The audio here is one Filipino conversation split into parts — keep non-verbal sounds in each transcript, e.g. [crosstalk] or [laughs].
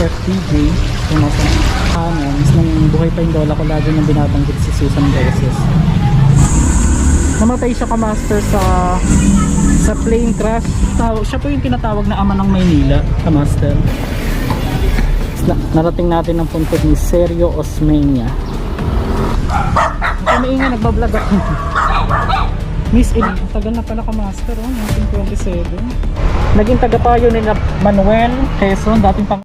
FPJ yung nasa comments nung buhay pa yung lola ko lagi nang binabanggit si Susan Roses namatay siya kamaster sa sa plane crash. Taw siya po yung tinatawag na ama ng Maynila kamaster. Na narating natin ang punto ni Sergio Osmeña. Kami nga nagbablog ako. Miss El, tagal na pala ka-master oh, 1927. Naging tagapayo ni Manuel Quezon, dating pang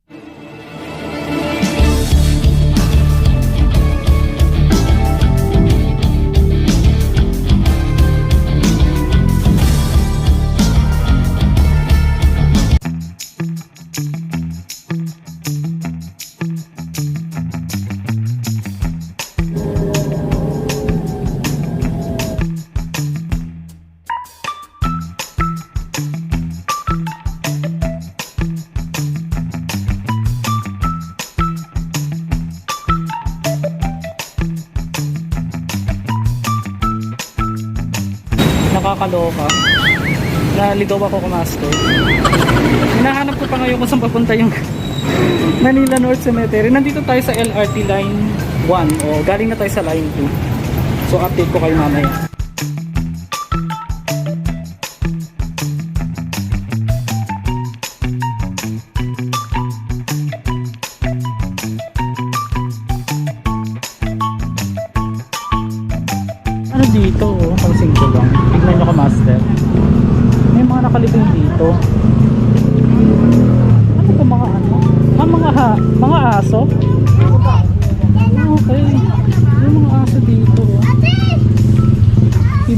Naligaw ako ka-master. Hinahanap ko pa ngayon kung saan papunta yung [laughs] Manila North Cemetery. Nandito tayo sa LRT Line 1 o galing na tayo sa Line 2. So update ko kayo mamaya.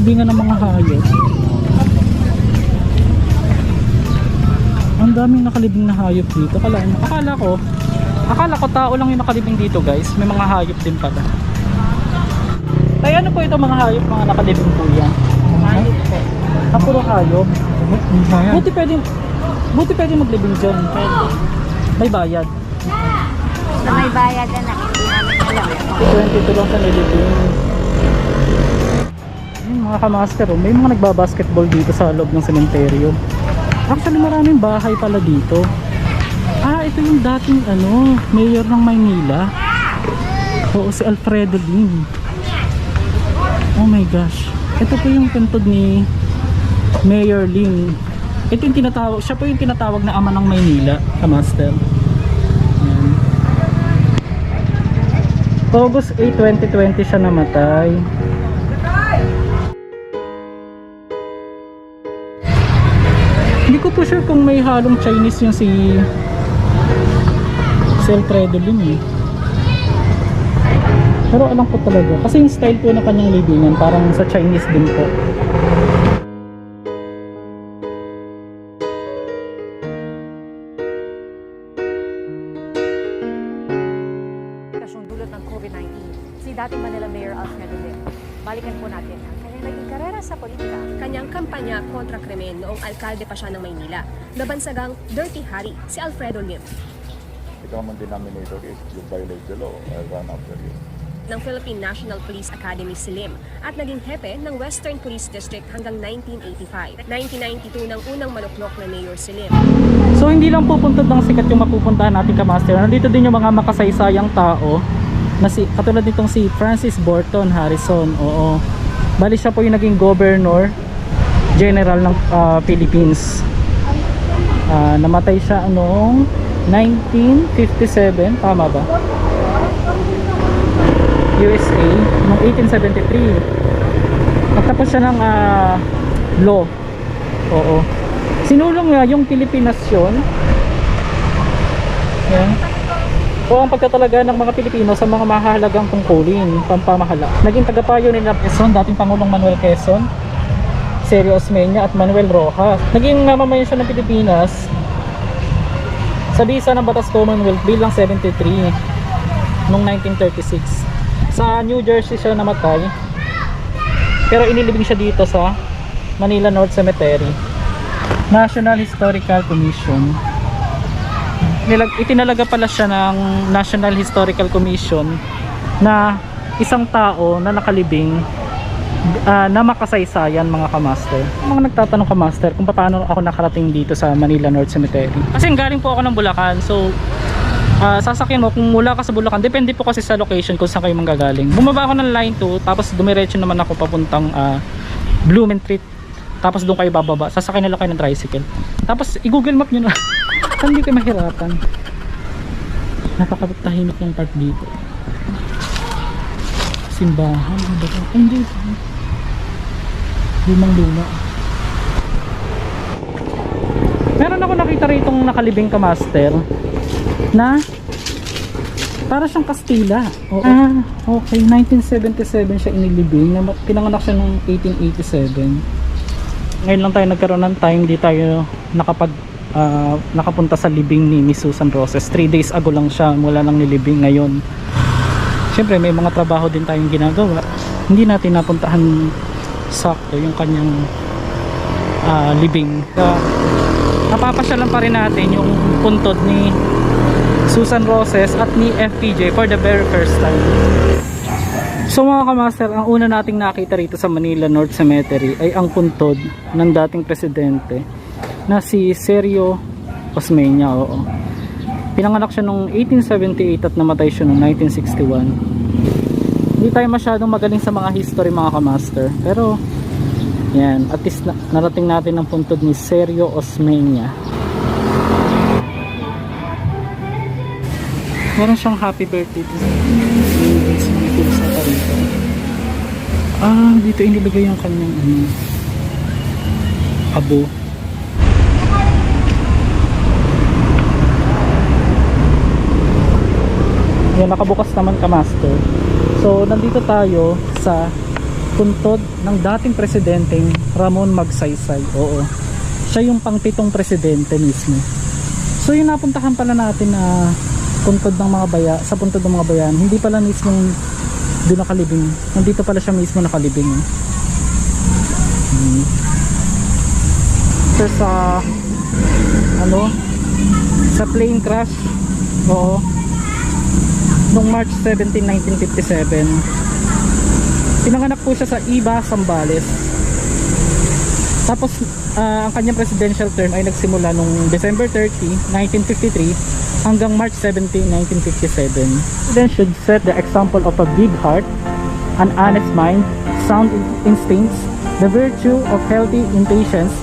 Ibingan ng mga hayop. Ang daming nakalibing na hayop dito. Akala, akala ko, akala ko tao lang yung nakalibing dito guys. May mga hayop din pala. Tay, ano po ito mga hayop, mga nakalibing po yan? Hayop po. Ah, puro hayop. Buti pwede, buti pwede maglibing dyan. May bayad. Na may bayad na hindi namin alam. 22 lang sa nilibing. Ayun, mga kamaster, oh, may mga nagbabasketball dito sa loob ng sementeryo. Actually, maraming bahay pala dito. Ah, ito yung dating ano, mayor ng Maynila. Oo, si Alfredo Lim. Oh my gosh. Ito po yung puntod ni Mayor Lim. Ito yung tinatawag, siya po yung tinatawag na ama ng Maynila, kamaster. Ayan. August 8, 2020 siya namatay. Ko po sure kung may halong Chinese yung si Lim eh. Pero alam ko talaga. Kasi yung style po ng kanyang libingan parang sa Chinese din po. Alkalde pa siya ng Maynila. Nabansagang Dirty Harry, si Alfredo Lim. the common denominator is you violate the law, I run after you. ng Philippine National Police Academy si Lim at naging hepe ng Western Police District hanggang 1985. 1992 nang unang maluklok na mayor si Lim. So hindi lang pupunta ng sikat yung mapupuntahan natin ka master. Nandito din yung mga makasaysayang tao na si katulad nitong si Francis Borton Harrison. Oo. Bali siya po yung naging governor general ng ah, Philippines. Ah, namatay siya noong 1957, tama ba? USA noong 1873. Nagtapos siya ng ah, law. Oo. Sinulong niya yung Pilipinas yun. Yan. O ang pagkatalaga ng mga Pilipino sa mga mahalagang tungkulin, pampamahala. Naging tagapayo ni Quezon, dating Pangulong Manuel Quezon, Sergio Osmeña at Manuel Rojas. Naging mamamayan siya ng Pilipinas sa bisa ng Batas Commonwealth bilang 73 noong 1936. Sa New Jersey siya namatay. Pero inilibing siya dito sa Manila North Cemetery. National Historical Commission. Nilag itinalaga pala siya ng National Historical Commission na isang tao na nakalibing ah, na makasaysayan mga kamaster. Mga nagtatanong kamaster kung paano ako nakarating dito sa Manila North Cemetery. Kasi galing po ako ng Bulacan so Ah, sasakyan mo kung mula ka sa Bulacan, depende po kasi sa location kung saan kayo manggagaling. Bumaba ako ng line 2, tapos dumiretso naman ako papuntang ah, Blumentritt. Tapos doon kayo bababa. Sasakay na lang kayo ng tricycle. Tapos i-google map nyo na. [laughs] Saan hindi kayo mahirapan. Napakatahimik ng park dito. Simbahan. Ano? Ay, hindi. Lumang luma. Meron ako nakita rito nakalibing ka master na para siyang Kastila. Oo. Ah, okay. 1977 siya inilibing. Na pinanganak siya noong 1887. Ngayon lang tayo nagkaroon ng time, di tayo nakapag ah, nakapunta sa libing ni Miss Susan Roses. 3 days ago lang siya mula nang nilibing ngayon. Siyempre may mga trabaho din tayong ginagawa. Hindi natin napuntahan sakto yung kanyang ah, libing. Uh, napapasyalan pa rin natin yung puntod ni Susan Roses at ni FPJ for the very first time. So mga kamaster, ang una nating nakita rito sa Manila North Cemetery ay ang puntod ng dating presidente na si Sergio Osmeña. Oo. Pinanganak siya noong 1878 at namatay siya noong 1961. Hindi tayo masyadong magaling sa mga history mga kamaster. Pero yan, at least na, narating natin ang puntod ni Sergio Osmeña. Meron siyang happy birthday to sa. Ah, dito inilagay yung kanyang ano, abo. Yan, nakabukas naman ka master. So, nandito tayo sa puntod ng dating presidenteng Ramon Magsaysay. Oo. Siya yung pangpitong presidente mismo. So, yung napuntahan pala natin na puntod ng mga baya, sa puntod ng mga bayan, hindi pala mismo doon nakalibing. Nandito pala siya mismo nakalibing. eh. Hmm. So, sa ano sa plane crash oo noong March 17, 1957. Pinanganak po siya sa Iba, Sambales. Tapos ah, ang kanyang presidential term ay nagsimula noong December 30, 1953 hanggang March 17, 1957 then should set the example of a big heart an honest mind sound instincts the virtue of healthy impatience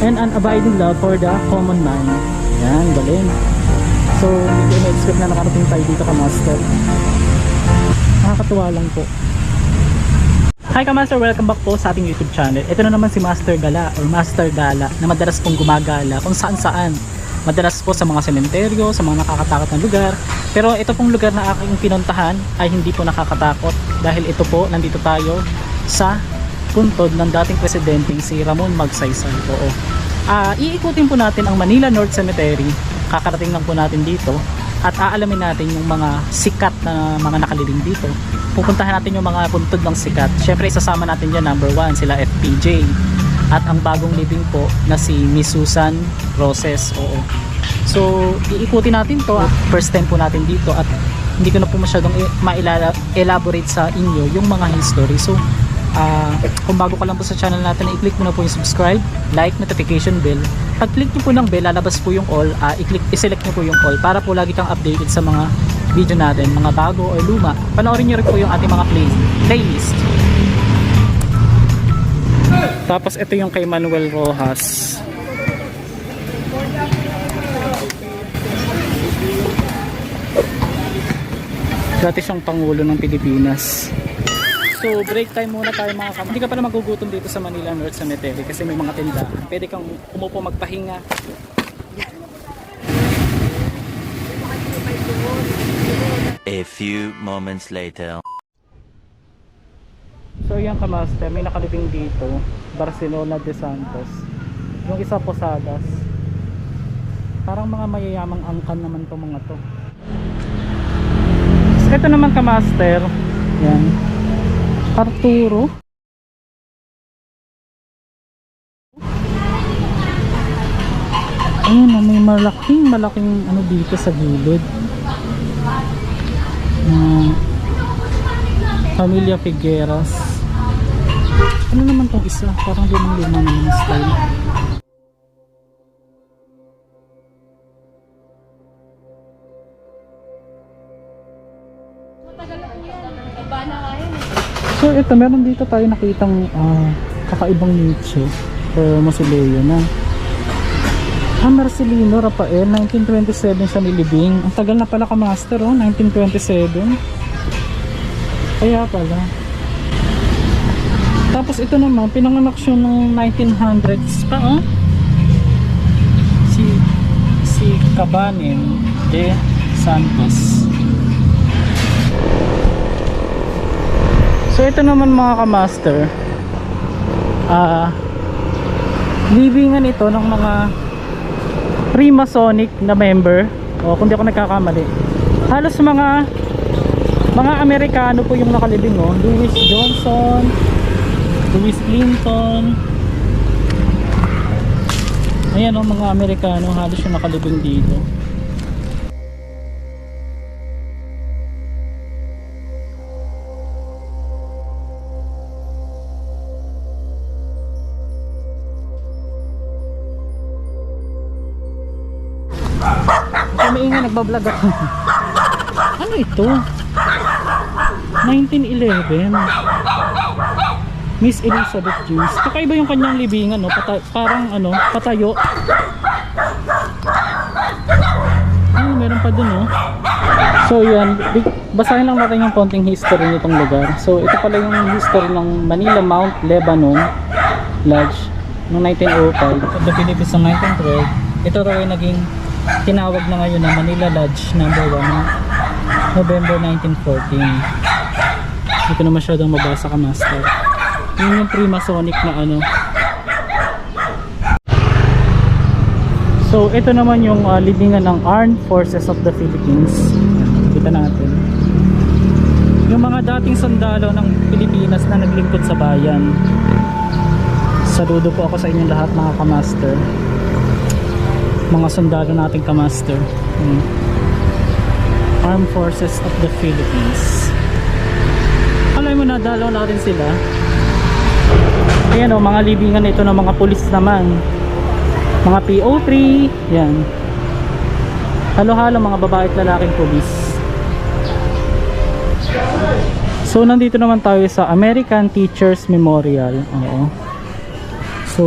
and an abiding love for the common man. Yan, galing. So hindi ko na-expect na nakarating tayo dito ka master nakakatuwa lang po Hi Kamaster, welcome back po sa ating YouTube channel. Ito na naman si Master Gala or Master Gala na madalas pong gumagala kung saan saan. Madalas po sa mga sementeryo, sa mga nakakatakot na lugar. Pero ito pong lugar na aking pinuntahan ay hindi po nakakatakot dahil ito po, nandito tayo sa puntod ng dating presidenteng si Ramon Magsaysay. Oo. Ah, iikutin po natin ang Manila North Cemetery. Kakarating lang po natin dito at aalamin natin yung mga sikat na mga nakalibing dito. Pupuntahan natin yung mga puntod ng sikat. Syempre isasama natin dyan number 1 sila FPJ at ang bagong living po na si Miss Susan Roses. Oo. So iikutin natin to. First time po natin dito at hindi ko na po masyadong maila-elaborate sa inyo yung mga history. So Ah, kung bago ka lang po sa channel natin, i-click mo na po yung subscribe, like, notification bell. Pag click nyo po ng bell, lalabas po yung all, ah, i-click, i-select nyo po yung all para po lagi kang updated sa mga video natin, mga bago o luma. Panoorin nyo rin po yung ating mga play, playlist. Tapos ito yung kay Manuel Rojas. Dati siyang Pangulo ng Pilipinas. So break time muna tayo mga kam. Hindi ka pala magugutom dito sa Manila North Cemetery kasi may mga tindahan. Pwede kang umupo magpahinga. A few moments later. So yan kamaster, may nakalibing dito. Barcelona de Santos. Yung isa Posadas. Parang mga mayayamang angkan naman to mga to. So, ito naman kamaster. Yan. Arturo. Ayun, oh, may malaking malaking ano dito sa gilid. Ah, Familia Figueras. Ano naman tong isa? Parang lumang-luma naman style. Ito, meron dito tayo nakitang ah, kakaibang nicho or mausoleo na. Ah, Marcelino Rafael, 1927 siya nilibing. Ang tagal na pala ka master, oh, 1927. Kaya pala. Tapos ito naman, pinanganak siya noong 1900s pa, oh. Si, si Cabanin de Santos. So ito naman mga ka-master. Ah, libingan ito ng mga Freemasonic na member. O kung di ako nagkakamali. Halos mga mga Amerikano po yung nakalibing oh. Louis Johnson, Louis Clinton. Ayan oh, mga Amerikano halos yung nakalibing dito. Nagbablog ako. ano ito? 1911. Miss Elizabeth Juice. Kakaiba yung kanyang libingan, no? Pata- parang ano, patayo. Ay, meron pa dun, no? So, yan. Basahin lang natin yung konting history nitong lugar. So, ito pala yung history ng Manila Mount Lebanon Lodge noong 1905. At the Philippines noong 1912. Ito raw ay naging tinawag na ngayon na Manila Lodge number 1 November 1914. Hindi ko na masyadong mabasa ka master. Yun yung Freemasonic na ano. So ito naman yung uh, libingan ng Armed Forces of the Philippines. Kita natin. Yung mga dating sundalo ng Pilipinas na naglingkod sa bayan. Saludo po ako sa inyong lahat mga kamaster. Mga sundalo nating kamaster. Hmm. Armed Forces of the Philippines. Alam mo na, dalaw natin sila. Ayan o, mga libingan ito ng mga pulis naman. Mga PO3, yan. Halo-halo mga babae at lalaking pulis. So, nandito naman tayo sa American Teachers Memorial. Oo. So,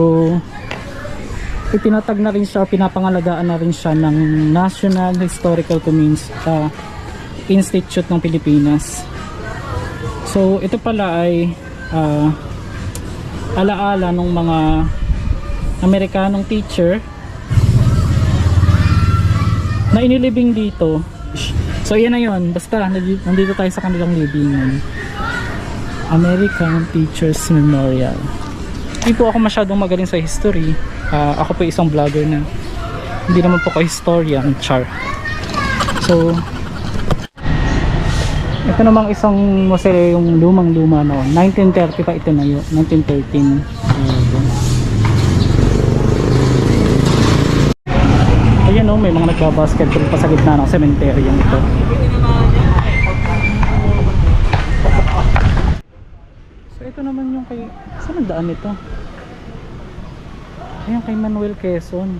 itinatag na rin siya, pinapangalagaan na rin siya ng National Historical Communes uh, Institute ng Pilipinas. So, ito pala ay ah, alaala ng mga Amerikanong teacher na inilibing dito. So, yan na yun. Basta, nandi- nandito tayo sa kanilang libingan. American Teachers Memorial. Hindi po ako masyadong magaling sa history. Ah, ako po isang vlogger na hindi naman po ko historian, char. So, ito namang isang museo yung lumang-luma noon. 1930 pa ito na yun. 1913. Ayan. O, may mga nagbabasketball pa sa gitna ng cemetery yung ito. So ito naman yung kay... Saan ang daan ito? Ayan kay Manuel Quezon.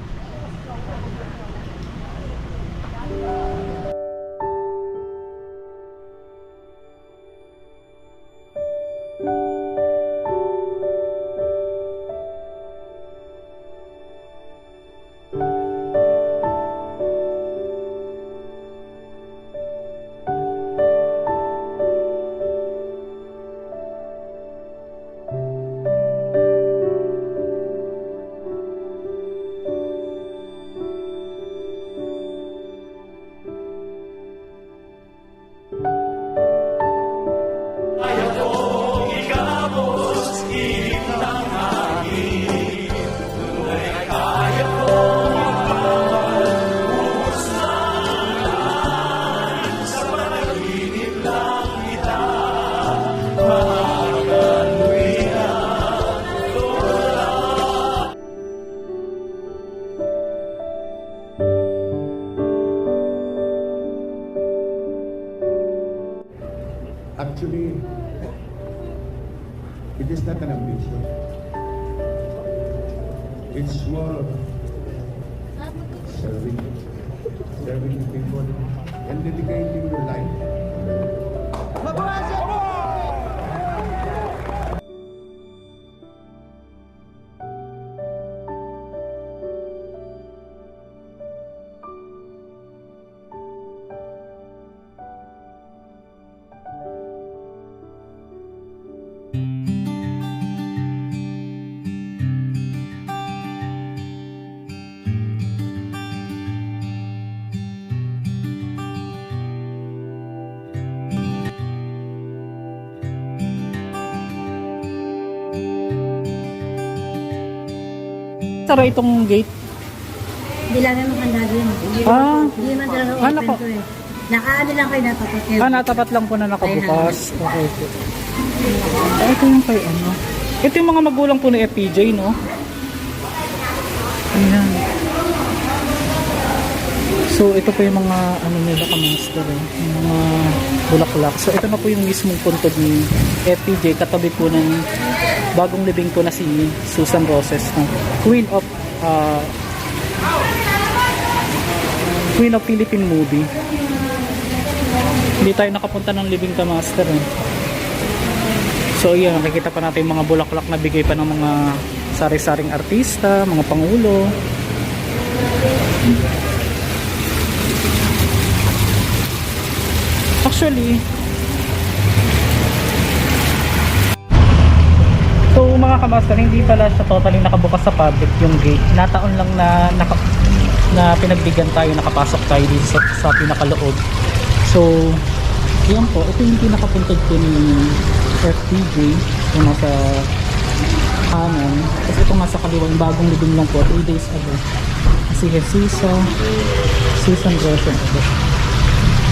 Sara itong gate? Hindi lang naman kandado yun. Hindi Ah. Hindi naman talaga Ah, open nako. to eh. Nakaano lang kayo natapat kayo. Ah, natapat lang po na nakabukas. Okay po. Ah, ito yung kay ano. Ito yung mga magulang po ni FPJ, no? Ayan. So, ito po yung mga ano nila ka-master, eh. Yung mga bulaklak. So, ito na po yung mismong puntod ni FPJ. Katabi po ng bagong libing po na si Susan Roses, no? Queen of ah, Queen of Philippine Movie. Hindi tayo nakapunta ng Living Ka Master eh. So yun, nakikita pa natin yung mga bulaklak na bigay pa ng mga sari-saring artista, mga pangulo. Actually, mga kamaster, hindi pala siya totally nakabukas sa public yung gate. Nataon lang na naka, na pinagbigyan tayo, nakapasok tayo dito sa, sa pinakaloob. So, yan po, ito yung pinakapuntod ko ni FTJ yung nasa kanan. Tapos ito nasa kaliwa, yung bagong libing lang po, 3 days ago. Si Jesisa, Susan Gresham ago.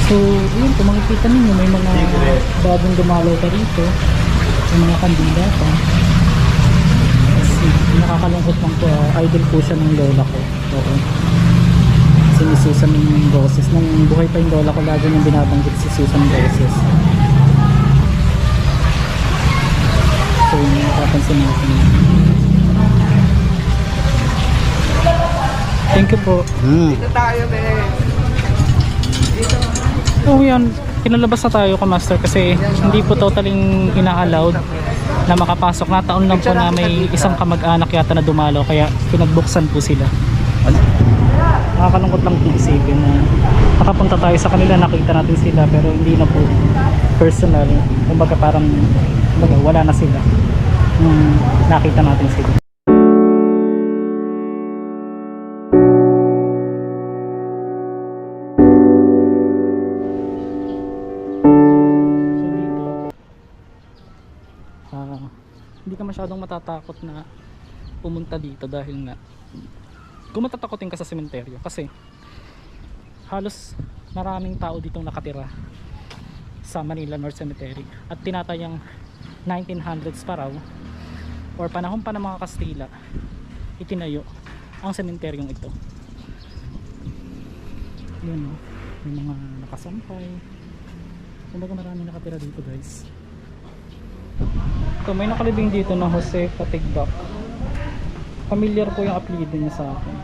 So, yun po, makikita ninyo, may mga bagong dumalaw pa rito. May mga kandila pa. Nakakalungkot lang po, ah, idol po siya ng lola ko. Oo. Si ni Susan Roses. Nung buhay pa yung lola ko, lagi niyang binabanggit si Susan Roses. So, yun yung napapansin natin. Thank you po. Oh yan, kinalabas na tayo ka master kasi hindi po totaling ina-allowed na makapasok. Nataon lang po na may isang kamag-anak yata na dumalo kaya pinagbuksan po sila. Nakakalungkot lang po isipin na nakapunta tayo sa kanila, nakita natin sila pero hindi na po personal. Kumbaga parang kumbaga, wala na sila. Nung nakita natin sila. Masyadong matatakot na pumunta dito dahil nga kung matatakotin ka sa sementeryo kasi halos maraming tao ditong nakatira sa Manila North Cemetery at tinatayang 1900s pa raw or panahon pa ng mga Kastila itinayo ang sementeryong ito. Yun o may mga nakasampay. Kumbaga marami nakatira dito guys ito may nakalibing dito na Jose Patigdak familiar po yung apelido niya sa akin.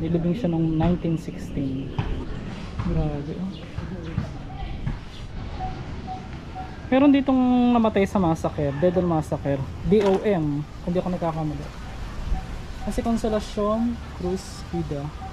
Nilibing siya noong 1916 grabe oh. meron ditong namatay sa massacre dead on massacre DOM kung di ako nagkakamali. Kasi Consolacion Cruz Vida